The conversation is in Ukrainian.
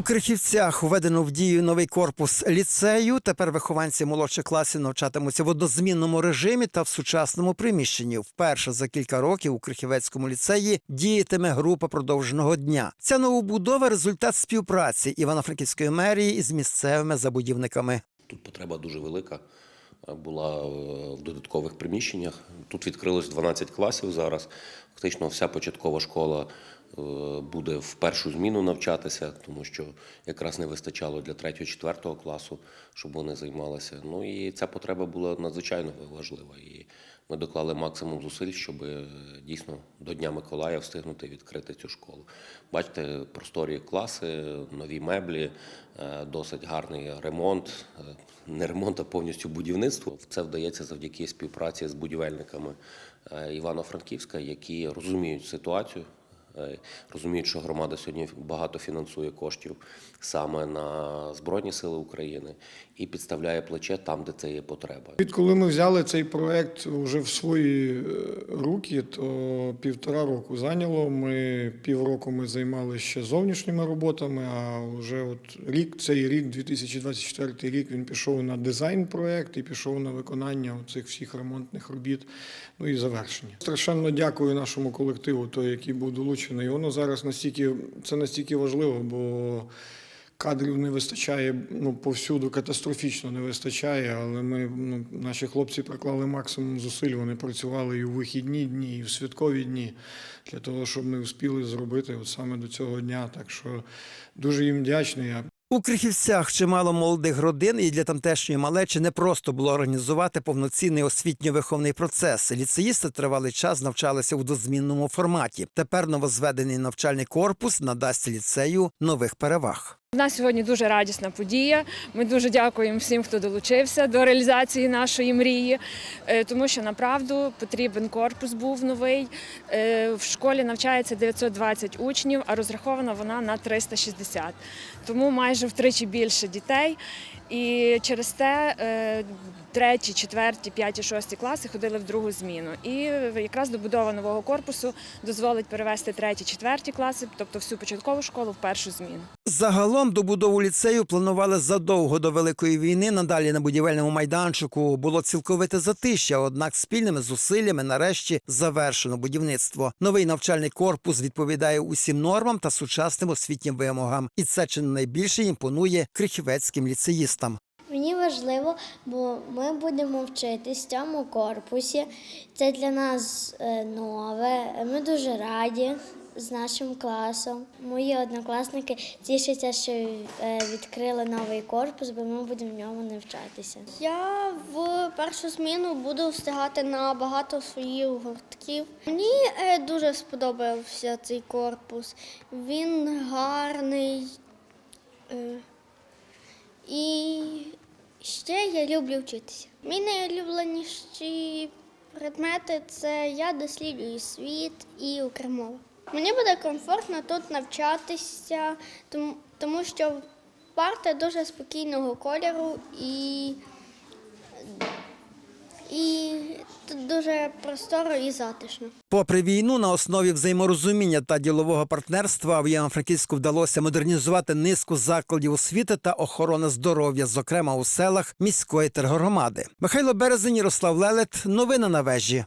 У Крихівцях введено в дію новий корпус ліцею. Тепер вихованці молодших класів навчатимуться в однозмінному режимі та в сучасному приміщенні. Вперше за кілька років у Крихівецькому ліцеї діятиме група продовженого дня. Ця новобудова результат співпраці Івано-Франківської мерії із місцевими забудівниками. Тут потреба дуже велика була е, в додаткових приміщеннях. Тут відкрилось 12 класів зараз. Фактично вся початкова школа буде в першу зміну навчатися, тому що якраз не вистачало для 3-4 класу, щоб вони займалися. Ну і ця потреба була надзвичайно важлива. І ми доклали максимум зусиль, щоб е, дійсно до Дня Миколая встигнути відкрити цю школу. Бачите, просторі класи, нові меблі, е, досить гарний ремонт. е, Не ремонт, а повністю будівництво. Це вдається завдяки співпраці з будівельниками е, Івано-Франківська, які розуміють ситуацію, е, розуміють, що громада сьогодні багато фінансує коштів саме на Збройні Сили України і підставляє плече там, де це є потреба. Відколи ми взяли цей проект вже в свої е, руки, то півтора року зайняло. Ми півроку ми займалися ще зовнішніми роботами. А вже от рік, цей рік, 2024 рік, він пішов на дизайн проект і пішов на виконання цих всіх ремонтних робіт. Ну і завершення. Страшенно дякую нашому колективу, той, який був долучений. Воно зараз настільки це настільки важливо, бо. Кадрів не вистачає, ну повсюду катастрофічно не вистачає, але ми ну, наші хлопці приклали максимум зусиль. Вони працювали і у вихідні дні, і в святкові дні для того, щоб ми встигли зробити от саме до цього дня. Так що дуже їм вдячний. У Крихівцях чимало молодих родин, і для тамтешньої малечі не просто було організувати повноцінний освітньо-виховний процес. Ліцеїсти тривалий час навчалися у дозмінному форматі. Тепер новозведений навчальний корпус надасть ліцею нових переваг. У нас сьогодні дуже радісна подія. Ми дуже дякуємо всім, хто долучився до реалізації нашої мрії, е, тому що направду потрібен корпус був новий. Е, В школі навчається 920 учнів, а розрахована вона на 360. Тому майже втричі більше дітей. І через те е, треті, четверті, п'яті, шості класи ходили в другу зміну. І якраз добудова нового корпусу дозволить перевести треті, четверті класи, тобто всю початкову школу в першу зміну. Загалом добудову ліцею планували задовго до великої війни. Надалі на будівельному майданчику було цілковите затища. Однак спільними зусиллями нарешті завершено будівництво. Новий навчальний корпус відповідає усім нормам та сучасним освітнім вимогам. І це чи не найбільше імпонує крихівецьким ліцеїстам. Мені важливо, бо ми будемо вчитись в цьому корпусі. Це для нас е, нове. Ми дуже раді з нашим класом. Мої однокласники тішаться, що е, відкрили новий корпус, бо ми будемо в ньому навчатися. Я в першу зміну буду встигати на багато своїх гуртків. Мені е, дуже сподобався цей корпус. Він гарний. І ще я люблю вчитися. Мій найулюбленіші предмети це я досліджую світ і Укрмова. Мені буде комфортно тут навчатися, тому, що парта дуже спокійного кольору і, і тут дуже просторо і затишно. Попри війну, на основі взаєморозуміння та ділового партнерства в Євро-Франківську вдалося модернізувати низку закладів освіти та охорони здоров'я, зокрема у селах міської тергромади. Михайло Березень, Ярослав Лелет. Новини на вежі.